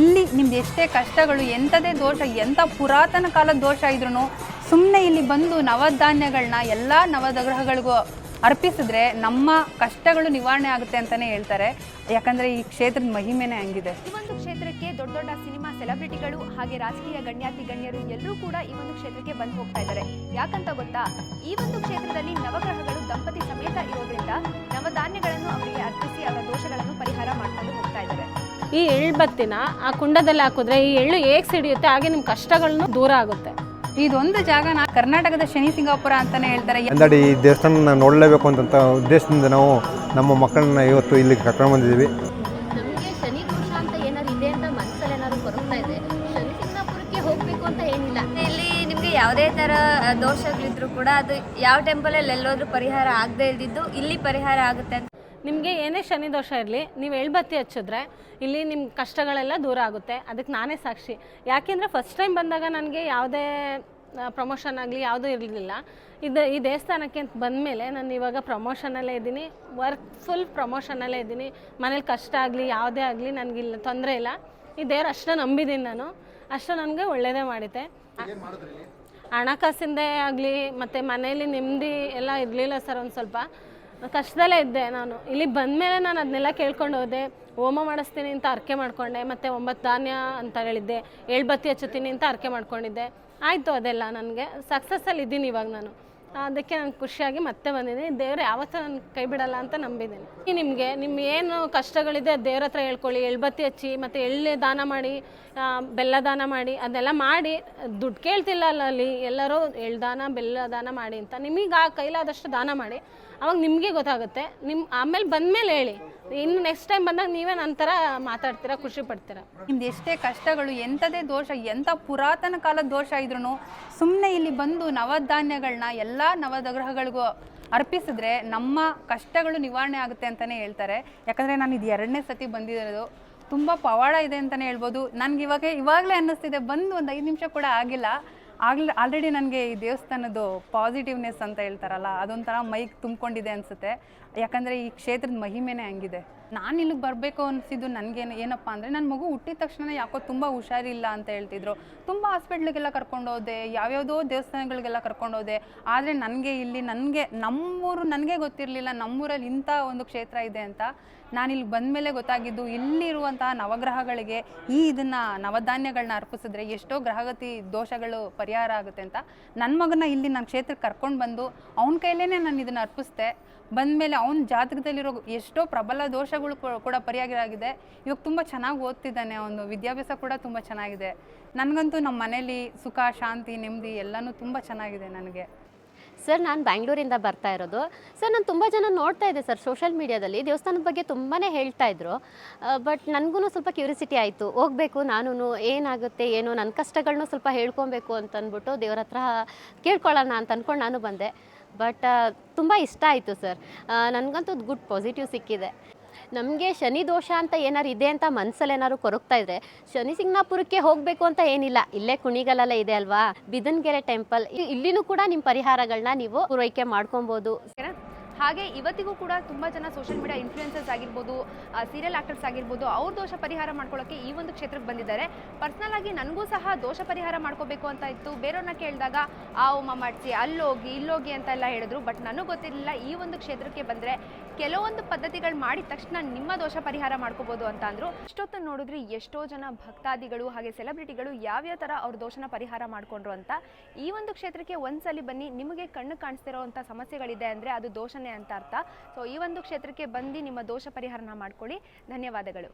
ಇಲ್ಲಿ ನಿಮ್ದು ಎಷ್ಟೇ ಕಷ್ಟಗಳು, ಎಂಥದೇ ದೋಷ, ಎಂಥ ಪುರಾತನ ಕಾಲದ ದೋಷ ಇದ್ರೂ ಸುಮ್ಮನೆ ಇಲ್ಲಿ ಬಂದು ನವಧಾನ್ಯಗಳನ್ನ ಎಲ್ಲ ನವಗ್ರಹಗಳಿಗೂ ಅರ್ಪಿಸಿದ್ರೆ ನಮ್ಮ ಕಷ್ಟಗಳು ನಿವಾರಣೆ ಆಗುತ್ತೆ ಅಂತಾನೆ ಹೇಳ್ತಾರೆ. ಯಾಕಂದ್ರೆ ಈ ಕ್ಷೇತ್ರದ ಮಹಿಮೆನೇ ಹಂಗಿದೆ. ಈ ಒಂದು ಕ್ಷೇತ್ರಕ್ಕೆ ದೊಡ್ಡ ದೊಡ್ಡ ಸಿನಿಮಾ ಸೆಲೆಬ್ರಿಟಿಗಳು ಹಾಗೆ ರಾಜಕೀಯ ಗಣ್ಯಾತಿ ಗಣ್ಯರು ಎಲ್ಲರೂ ಕೂಡ ಈ ಒಂದು ಕ್ಷೇತ್ರಕ್ಕೆ ಬಂದು ಹೋಗ್ತಾ ಇದ್ದಾರೆ. ಯಾಕಂತ ಗೊತ್ತಾ? ಈ ಒಂದು ಕ್ಷೇತ್ರದಲ್ಲಿ ನವಗ್ರಹಗಳು ದಂಪತಿ ಸಮೇತ ಇರೋದ್ರಿಂದ ಇದ್ದಾರೆ ಎಳ್ಳು ಬತ್ತಿನ ಆ ಕುಂಡದಲ್ಲಿ ಹಾಕಿದ್ರೆ ಈ ಎಳ್ಳು ಹೇಗೆ ಸಿಡಿಯುತ್ತೆ ಹಾಗೆ ನಿಮ್ಮ ಕಷ್ಟಗಳನ್ನು ದೂರ ಆಗುತ್ತೆ. ಇದೊಂದು ಜಾಗನ ಕರ್ನಾಟಕದ ಶನಿ ಸಿಂಗಾಪುರ ಅಂತಾನೆ ಹೇಳ್ತಾರೆ. ಅಂದಾಡಿ ಈ ದೇವಸ್ಥಾನ ನೋಡಲೇಬೇಕು ಅಂತ ಉದ್ದೇಶದಿಂದ ನಾವು ನಮ್ಮ ಮಕ್ಕಳನ್ನ ಇವತ್ತು ಇಲ್ಲಿ ಕರ್ಕೊಂಡು ಬಂದಿದ್ದೀವಿ. ನಮಗೆ ಶನಿ ದೋಷ ಅಂತ ಏನಾದ್ರು ಇದೆ ಅಂತ ಮನಸ್ಸಲ್ಲಿ ಏನಾದ್ರು ಕೊರಗ್ತಾ ಇದೆ? ಶನಿ ಸಿಂಗಾಪುರಕ್ಕೆ ಹೋಗ್ಬೇಕು ಅಂತ ಏನಿಲ್ಲ. ಇಲ್ಲಿ ನಿಮಗೆ ಯಾವುದೇ ಥರ ದೋಷಗಳಿದ್ರು ಕೂಡ ಅದು ಯಾವ ಟೆಂಪಲಲ್ಲಿ ಎಲ್ಲೋದ್ರೂ ಪರಿಹಾರ ಆಗದೆ ಇದ್ದಿದ್ದು ಇಲ್ಲಿ ಪರಿಹಾರ ಆಗುತ್ತೆ ಅಂತ ನಿಮಗೆ ಏನೇ ಶನಿ ದೋಷ ಇರಲಿ ನೀವು ಎಳ್ಬತ್ತಿ ಹಚ್ಚಿದ್ರೆ ಇಲ್ಲಿ ನಿಮ್ಮ ಕಷ್ಟಗಳೆಲ್ಲ ದೂರ ಆಗುತ್ತೆ. ಅದಕ್ಕೆ ನಾನೇ ಸಾಕ್ಷಿ. ಯಾಕೆಂದರೆ ಫಸ್ಟ್ ಟೈಮ್ ಬಂದಾಗ ನನಗೆ ಯಾವುದೇ ಪ್ರಮೋಷನ್ ಆಗಲಿ ಯಾವುದೂ ಇರಲಿಲ್ಲ. ಇದು ಈ ದೇವಸ್ಥಾನಕ್ಕೆ ಅಂತ ಬಂದಮೇಲೆ ನಾನು ಇವಾಗ ಪ್ರಮೋಷನಲ್ಲೇ ಇದ್ದೀನಿ. ವರ್ಕ್ ಫುಲ್ ಪ್ರಮೋಷನಲ್ಲೇ ಇದ್ದೀನಿ. ಮನೇಲಿ ಕಷ್ಟ ಆಗಲಿ ಯಾವುದೇ ಆಗಲಿ ನನಗಿಲ್ಲ ತೊಂದರೆ ಇಲ್ಲ. ಈ ದೇವ್ರು ಅಷ್ಟೇ ನಂಬಿದ್ದೀನಿ ನಾನು. ಅಷ್ಟೇ ನನಗೆ ಒಳ್ಳೆಯದೇ ಮಾಡಿದ್ದೆ ಹಣಕಾಸಿಂದೇ ಆಗಲಿ ಮತ್ತು ಮನೇಲಿ ನೆಮ್ಮದಿ ಎಲ್ಲ ಇರಲಿಲ್ಲ ಸರ್ ಒಂದು ಸ್ವಲ್ಪ. ಕಷ್ಟದಲ್ಲೇ ಇದ್ದೆ ನಾನು. ಇಲ್ಲಿ ಬಂದಮೇಲೆ ನಾನು ಅದನ್ನೆಲ್ಲ ಕೇಳ್ಕೊಂಡು ಹೋದೆ. ಹೋಮ ಮಾಡಿಸ್ತೀನಿ ಅಂತ ಅರ್ಕೆ ಮಾಡ್ಕೊಂಡೆ. ಮತ್ತು ಒಂಬತ್ತು ಧಾನ್ಯ ಅಂತ ಹೇಳಿದ್ದೆ. ಏಳ್ಬತ್ತಿ ಹಚ್ಚುತ್ತೀನಿ ಅಂತ ಅರ್ಕೆ ಮಾಡ್ಕೊಂಡಿದ್ದೆ. ಆಯಿತು ಅದೆಲ್ಲ ನನಗೆ. ಸಕ್ಸಸ್ಸಲ್ಲಿ ಇದ್ದೀನಿ ಇವಾಗ ನಾನು. ಅದಕ್ಕೆ ನಾನು ಖುಷಿಯಾಗಿ ಮತ್ತೆ ಬಂದಿದ್ದೀನಿ. ದೇವ್ರು ಯಾವತ್ತೂ ನನ್ನ ಕೈ ಬಿಡಲ್ಲ ಅಂತ ನಂಬಿದ್ದೀನಿ. ನಿಮಗೆ ನಿಮ್ಮ ಏನು ಕಷ್ಟಗಳಿದೆ ದೇವ್ರ ಹತ್ರ ಹೇಳ್ಕೊಳ್ಳಿ. ಎಳ್ಬತ್ತಿ ಹಚ್ಚಿ, ಮತ್ತು ಎಳ್ಳೆ ದಾನ ಮಾಡಿ ಬೆಲ್ಲ ದಾನ ಮಾಡಿ, ಅದೆಲ್ಲ ಮಾಡಿ. ದುಡ್ಡು ಕೇಳ್ತಿಲ್ಲ ಅಲ್ಲ ಎಲ್ಲರೂ ಎಳ್ದಾನ ಬೆಲ್ಲ ದಾನ ಮಾಡಿ ಅಂತ. ನಿಮಗೆ ಆ ಕೈಲಾದಷ್ಟು ದಾನ ಮಾಡಿ. ಅವಾಗ ನಿಮಗೆ ಗೊತ್ತಾಗುತ್ತೆ. ನಿಮ್ಮ ಆಮೇಲೆ ಬಂದಮೇಲೆ ಹೇಳಿ. ಇನ್ನು ನೆಕ್ಸ್ಟ್ ಟೈಮ್ ಬಂದಾಗ ನೀವೇ ನಂತರ ಮಾತಾಡ್ತೀರಾ, ಖುಷಿ ಪಡ್ತೀರಾ? ನಿಮ್ದು ಎಷ್ಟೇ ಕಷ್ಟಗಳು ಎಂಥದೇ ದೋಷ, ಎಂಥ ಪುರಾತನ ಕಾಲದ ದೋಷ ಇದ್ರೂ ಸುಮ್ಮನೆ ಇಲ್ಲಿ ಬಂದು ನವಧಾನ್ಯಗಳನ್ನ ಎಲ್ಲ ನವದಗ್ರಹಗಳಿಗೂ ಅರ್ಪಿಸಿದ್ರೆ ನಮ್ಮ ಕಷ್ಟಗಳು ನಿವಾರಣೆ ಆಗುತ್ತೆ ಅಂತಲೇ ಹೇಳ್ತಾರೆ. ಯಾಕಂದರೆ ನಾನು ಇದು ಎರಡನೇ ಸತಿ ಬಂದಿರೋದು. ತುಂಬ ಪವಾಡ ಇದೆ ಅಂತಲೇ ಹೇಳ್ಬೋದು. ನನಗೆ ಇವಾಗ ಇವಾಗಲೇ ಅನ್ನಿಸ್ತಿದೆ. ಬಂದು ಒಂದು ಐದು ನಿಮಿಷ ಕೂಡ ಆಗಿಲ್ಲ. ಆಗ್ಲಿ ಆಲ್ರೆಡಿ ನನಗೆ ಈ ದೇವಸ್ಥಾನದ್ದು ಪಾಸಿಟಿವ್ನೆಸ್ ಅಂತ ಹೇಳ್ತಾರಲ್ಲ, ಅದೊಂಥರ ಮೈಗೆ ತುಂಬಿಕೊಂಡಿದೆ ಅನಿಸುತ್ತೆ. ಯಾಕಂದರೆ ಈ ಕ್ಷೇತ್ರದ ಮಹಿಮೆನೇ ಹಂಗಿದೆ. ನಾನು ಇಲ್ಲಿಗೆ ಬರಬೇಕು ಅನಿಸಿದ್ದು ನನಗೇನು, ಏನಪ್ಪ ಅಂದರೆ ನನ್ನ ಮಗು ಹುಟ್ಟಿದ ತಕ್ಷಣ ಯಾಕೋ ತುಂಬ ಹುಷಾರಿಲ್ಲ ಅಂತ ಹೇಳ್ತಿದ್ರು. ತುಂಬ ಹಾಸ್ಪಿಟ್ಲಿಗೆಲ್ಲ ಕರ್ಕೊಂಡು ಹೋದೆ, ಯಾವ್ಯಾವುದೋ ದೇವಸ್ಥಾನಗಳಿಗೆಲ್ಲ ಕರ್ಕೊಂಡು ಹೋದೆ. ಆದರೆ ನನಗೆ ಇಲ್ಲಿ ನನಗೆ, ನಮ್ಮೂರು ನನಗೆ ಗೊತ್ತಿರಲಿಲ್ಲ, ನಮ್ಮೂರಲ್ಲಿ ಇಂಥ ಒಂದು ಕ್ಷೇತ್ರ ಇದೆ ಅಂತ. ನಾನು ಇಲ್ಲಿ ಬಂದ ಮೇಲೆ ಗೊತ್ತಾಗಿದ್ದು ಇಲ್ಲಿರುವಂತಹ ನವಗ್ರಹಗಳಿಗೆ ಈ ಇದನ್ನು ನವಧಾನ್ಯಗಳನ್ನ ಅರ್ಪಿಸಿದ್ರೆ ಎಷ್ಟೋ ಗ್ರಹಗತಿ ದೋಷಗಳು ಪರಿಹಾರ ಆಗುತ್ತೆ ಅಂತ. ನನ್ನ ಮಗನ ಇಲ್ಲಿ ನನ್ನ ಕ್ಷೇತ್ರಕ್ಕೆ ಕರ್ಕೊಂಡು ಬಂದು ಅವನ ಕೈಲೇ ನಾನು ಇದನ್ನು ಅರ್ಪಿಸ್ದೆ. ಬಂದಮೇಲೆ ಅವನ ಜಾತಕದಲ್ಲಿರೋ ಎಷ್ಟೋ ಪ್ರಬಲ ದೋಷಗಳು ಕೂ- ಕೂಡ ಪರಿಯಾಗಿರಾಗಿದೆ ಇವಾಗ ತುಂಬ ಚೆನ್ನಾಗಿ ಓದ್ತಿದ್ದಾನೆ ಅವನು. ವಿದ್ಯಾಭ್ಯಾಸ ಕೂಡ ತುಂಬ ಚೆನ್ನಾಗಿದೆ. ನನಗಂತೂ ನಮ್ಮ ಮನೇಲಿ ಸುಖ, ಶಾಂತಿ, ನೆಮ್ಮದಿ ಎಲ್ಲನೂ ತುಂಬ ಚೆನ್ನಾಗಿದೆ ನನಗೆ. ಸರ್, ನಾನು ಬ್ಯಾಂಗ್ಳೂರಿಂದ ಬರ್ತಾ ಇರೋದು. ಸರ್, ನಾನು ತುಂಬ ಜನ ನೋಡ್ತಾ ಇದ್ದೆ ಸರ್ ಸೋಷಿಯಲ್ ಮೀಡಿಯಾದಲ್ಲಿ. ದೇವಸ್ಥಾನದ ಬಗ್ಗೆ ತುಂಬಾ ಹೇಳ್ತಾ ಇದ್ರು. ಬಟ್ ನನಗೂ ಸ್ವಲ್ಪ ಕ್ಯೂರಿಸಿಟಿ ಆಯಿತು. ಹೋಗಬೇಕು ನಾನು ಏನಾಗುತ್ತೆ, ಏನು ನನ್ನ ಕಷ್ಟಗಳನ್ನೂ ಸ್ವಲ್ಪ ಹೇಳ್ಕೊಬೇಕು ಅಂತ ಅಂದ್ಬಿಟ್ಟು ದೇವ್ರ ಹತ್ರ ಕೇಳ್ಕೊಳ್ಳೋಣ ಅಂತ ಅಂದ್ಕೊಂಡು ನಾನು ಬಂದೆ. ಬಟ್ ತುಂಬ ಇಷ್ಟ ಆಯಿತು ಸರ್. ನನಗಂತೂ ಗುಡ್ ಪಾಸಿಟಿವ್ ಸಿಕ್ಕಿದೆ. ನಮಗೆ ಶನಿ ದೋಷ ಅಂತ ಏನಾರು ಇದೆ ಅಂತ ಮನಸ್ಸಲ್ಲಿ ಏನಾದ್ರು ಕೊರಗ್ತಾ ಇದ್ರೆ ಶನಿ ಸಿಂಗ್ನಾಪುರಕ್ಕೆ ಹೋಗಬೇಕು ಅಂತ ಏನಿಲ್ಲ. ಇಲ್ಲೇ ಕುಣಿಗಲಲ್ಲ ಇದೆ ಅಲ್ವಾ? ಬಿದನ್ಗೆರೆ ಟೆಂಪಲ್. ಇಲ್ಲಿನೂ ಕೂಡ ನಿಮ್ಮ ಪರಿಹಾರಗಳನ್ನ ನೀವು ಪೂರೈಕೆ ಮಾಡ್ಕೊಬೋದು. ಹಾಗೆ ಇವತ್ತಿಗೂ ಕೂಡ ತುಂಬ ಜನ ಸೋಷಿಯಲ್ ಮೀಡಿಯಾ ಇನ್ಫ್ಲೂಯೆನ್ಸರ್ಸ್ ಆಗಿರ್ಬೋದು ಸೀರಿಯಲ್ ಆಕ್ಟರ್ಸ್ ಆಗಿರ್ಬೋದು, ಅವ್ರ ದೋಷ ಪರಿಹಾರ ಮಾಡ್ಕೊಳ್ಳೋಕೆ ಈ ಒಂದು ಕ್ಷೇತ್ರಕ್ಕೆ ಬಂದಿದ್ದಾರೆ. ಪರ್ಸ್ನಲ್ ಆಗಿ ನನಗೂ ಸಹ ದೋಷ ಪರಿಹಾರ ಮಾಡ್ಕೋಬೇಕು ಅಂತ ಇತ್ತು. ಬೇರೆಯವ್ರನ್ನ ಕೇಳಿದಾಗ, ಆ ಉಮ್ಮ ಮಾಡಿಸಿ ಅಲ್ಲೋಗಿ, ಇಲ್ಲೋಗಿ ಅಂತ ಎಲ್ಲ ಹೇಳಿದ್ರು. ಬಟ್ ನನಗೆ ಗೊತ್ತಿರಲಿಲ್ಲ ಈ ಒಂದು ಕ್ಷೇತ್ರಕ್ಕೆ ಬಂದರೆ ಕೆಲವೊಂದು ಪದ್ಧತಿಗಳು ಮಾಡಿದ ತಕ್ಷಣ ನಿಮ್ಮ ದೋಷ ಪರಿಹಾರ ಮಾಡ್ಕೋಬೋದು ಅಂತ ಅಂದರು. ಇಷ್ಟೊತ್ತು ನೋಡಿದ್ರೆ ಎಷ್ಟೋ ಜನ ಭಕ್ತಾದಿಗಳು ಹಾಗೆ ಸೆಲೆಬ್ರಿಟಿಗಳು ಯಾವ್ಯಾವ ಥರ ಅವ್ರ ದೋಷನ ಪರಿಹಾರ ಮಾಡಿಕೊಂಡ್ರು ಅಂತ. ಈ ಒಂದು ಕ್ಷೇತ್ರಕ್ಕೆ ಒಂದ್ಸಲಿ ಬನ್ನಿ, ನಿಮಗೆ ಕಣ್ಣು ಕಾಣಿಸ್ತಿರೋವಂಥ ಸಮಸ್ಯೆಗಳಿದೆ ಅಂದರೆ ಅದು ದೋಷನೇ ಅಂತ ಅರ್ಥ. ಸೊ ಈ ಒಂದು ಕ್ಷೇತ್ರಕ್ಕೆ ಬಂದು ನಿಮ್ಮ ದೋಷ ಪರಿಹಾರನ ಮಾಡ್ಕೊಳ್ಳಿ. ಧನ್ಯವಾದಗಳು.